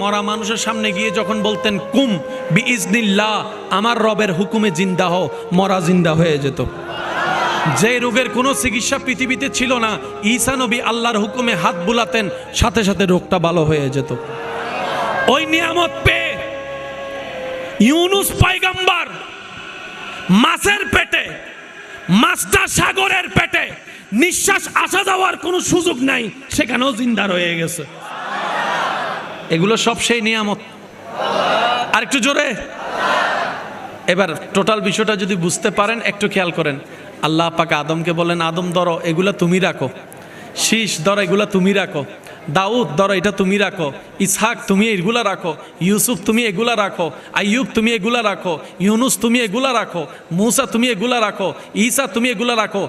মরা মানুষের সামনে গিয়ে যখন বলতেন, কুম বি ইজনিল্লাহ আমার রবের হুকুমে জিন্দা হও মরা জিন্দা হয়ে যেত। যে রোগের কোনো চিকিৎসা পৃথিবীতে ছিল না, ঈসা নবী আল্লাহর হুকুমে হাত বুলাতেন, সাথে সাথে রোগটা ভালো হয়ে যেত। ওই নিয়ামত পেয়ে ইউনুস পাইগাম্বার মাছের পেটে মাছটা সাগরের পেটে নিঃশ্বাস আসা যাওয়ার কোনো সুযোগ নাই, সেখানেও জিন্দা রয়ে গেছে। এগুলো সব সেই নিয়ামত। আর একটু জোরে। এবার টোটাল বিষয়টা যদি বুঝতে পারেন, একটু খেয়াল করেন। আল্লাহ পাক আদমকে বলেন, আদম, ধরো, এগুলা তুমি রাখো। শীষ, ধরো, এগুলা তুমি রাখো। দাউদ, ধরো, এটা তুমি রাখো। ইসহাক, তুমি এগুলা রাখো। ইউসুফ, তুমি এগুলা রাখো। আইয়ুব, তুমি এগুলা রাখো। ইউনুস, তুমি এগুলা রাখো। মুসা, তুমি এগুলা রাখো। ঈসা, তুমি এগুলা রাখো।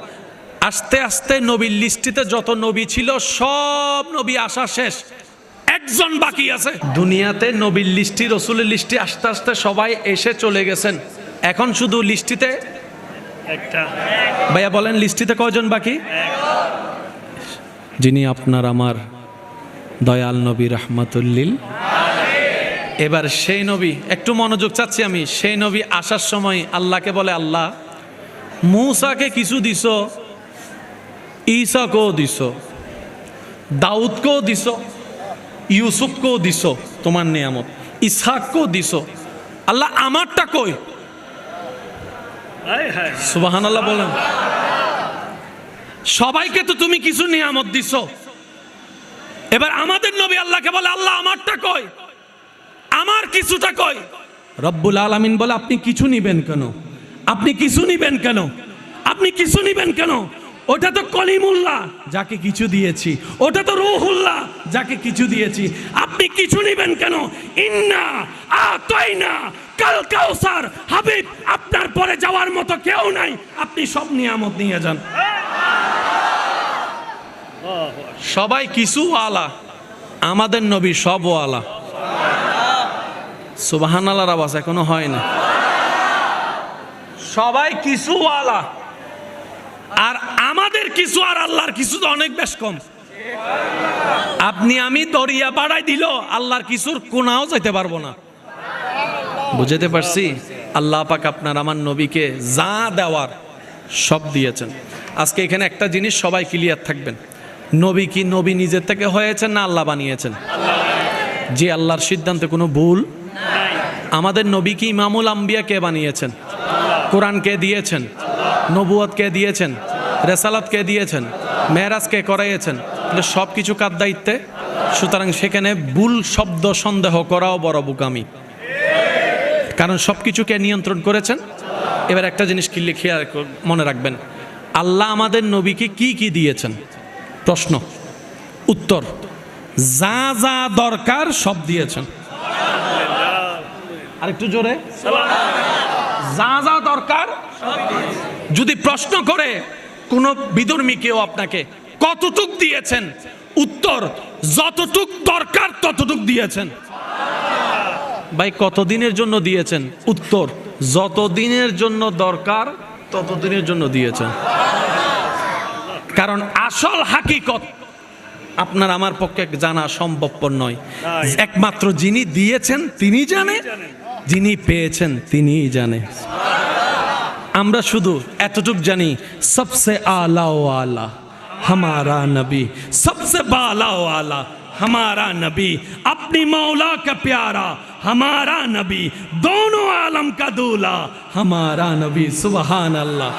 আস্তে আস্তে নবীর লিস্টিতে যত নবী ছিল, সব নবী আসা শেষ। একজন বাকি আছে। দুনিয়াতে নবীর লিস্টি রসুলের লিস্টি আস্তে আস্তে সবাই এসে চলে গেছেন। এখন শুধু লিস্টিতে একটা। ভাইয়া বলেন লিস্টিতে কয়জন বাকি? যিনি আপনার আমার দয়াল নবী রহমাতুল্লিল। এবার সেই নবী একটু মনোযোগ চাচ্ছি আমি সেই নবী আসার সময় আল্লাহকে বলে আল্লাহ মূসাকে কিছু দিস ঈসাকেও দিস দাউদকেও দিস ইউসুফকেও দিস তোমার নিয়ামত ইসহাককেও দিস আল্লাহ আমারটা কই? সুবাহান আল্লাহ বলেন। সবাইকে তো তুমি কিছু নিয়ামত দিছ। এবার আমাদের নবী আল্লাহকে বলে আল্লাহ আমারটা কই? আমার কিছুটা কই? রব্বুল আলামিন বলে আপনি কিছু নিবেন কেন? আপনি কিছু নিবেন কেন? আপনি কিছু নিবেন কেন? ওটা তো কলিমুল্লাহ। যাকে কিছু দিয়েছি। ওটা তো রুহুল্লাহ, যাকে কিছু দিয়েছি। আপনি কিছু নেবেন কেন? ইন্না আতাইনা কাল কাউসার। হাবিব, আপনার পরে যাওয়ার মতো কেউ নাই। আপনি সব নিয়ামত নিয়ে যান। সবাই কিছু আলা। আমাদের নবী সব আলা। সুবাহান আল্লাহর আওয়াজ এখনও হয় না। সবাই কিছু আলা। আর আমাদের কিছু আর আল্লাহর কিছু তো অনেক বেশ কম। আপনি আমি দরিয়া বাড়াই দিল, আল্লাহর কিছুর কোনাও যাইতে পারব না। বুঝতে পারছি? আল্লাহ পাক আপনার আমার নবীকে যা দেওয়ার সব দিয়েছেন। আজকে এখানে একটা জিনিস সবাই ক্লিয়ার থাকবেন। নবী কি নবী নিজের থেকে হয়েছেন না আল্লাহ বানিয়েছেন? যে আল্লাহর সিদ্ধান্তে কোনো ভুল? আমাদের নবী কি ইমামুল আম্বিয়া কে বানিয়েছেন? কোরআন কে দিয়েছেন? নবুয়ত কে দিয়েছেন? রেসালাত কে দিয়েছেন? মেহরাজ কে করাইয়েছেন? সব কিছু কার দায়িত্বে? সুতরাং সেখানে ভুল শব্দ সন্দেহ করাও বড় বুকামি। কারণ সব কিছুকে নিয়ন্ত্রণ করেছেন? এবার একটা জিনিস কি লিখে মনে রাখবেন। আল্লাহ আমাদের নবীকে কি কি দিয়েছেন? প্রশ্ন। উত্তর। যা যা দরকার সব দিয়েছেন। আরেকটু জোরে। যা যা দরকার যদি প্রশ্ন করে কোনো বিধর্মী কেউ আপনাকে কতটুক দিয়েছেন? উত্তর যতটুক দরকার ততটুক দিয়েছেন। ভাই কতদিনের জন্য দিয়েছেন? উত্তর যতদিনের জন্য দরকার ততদিনের জন্য দিয়েছেন। কারণ আসল হাকিকত আপনার আমার পক্ষে জানা সম্ভবপর নয়। একমাত্র যিনি দিয়েছেন তিনি জানে। যিনি পেয়েছেন তিনিই জানে। আমরা শুধু এতটুক জানি সবসে আলা ও আলা हमारा नबी सबसे बाला वाला हमारा नबी अपनी मौला का प्यारा हमारा नबी दोनों आलम का दूल्हा हमारा नबी सुबहान अल्लाह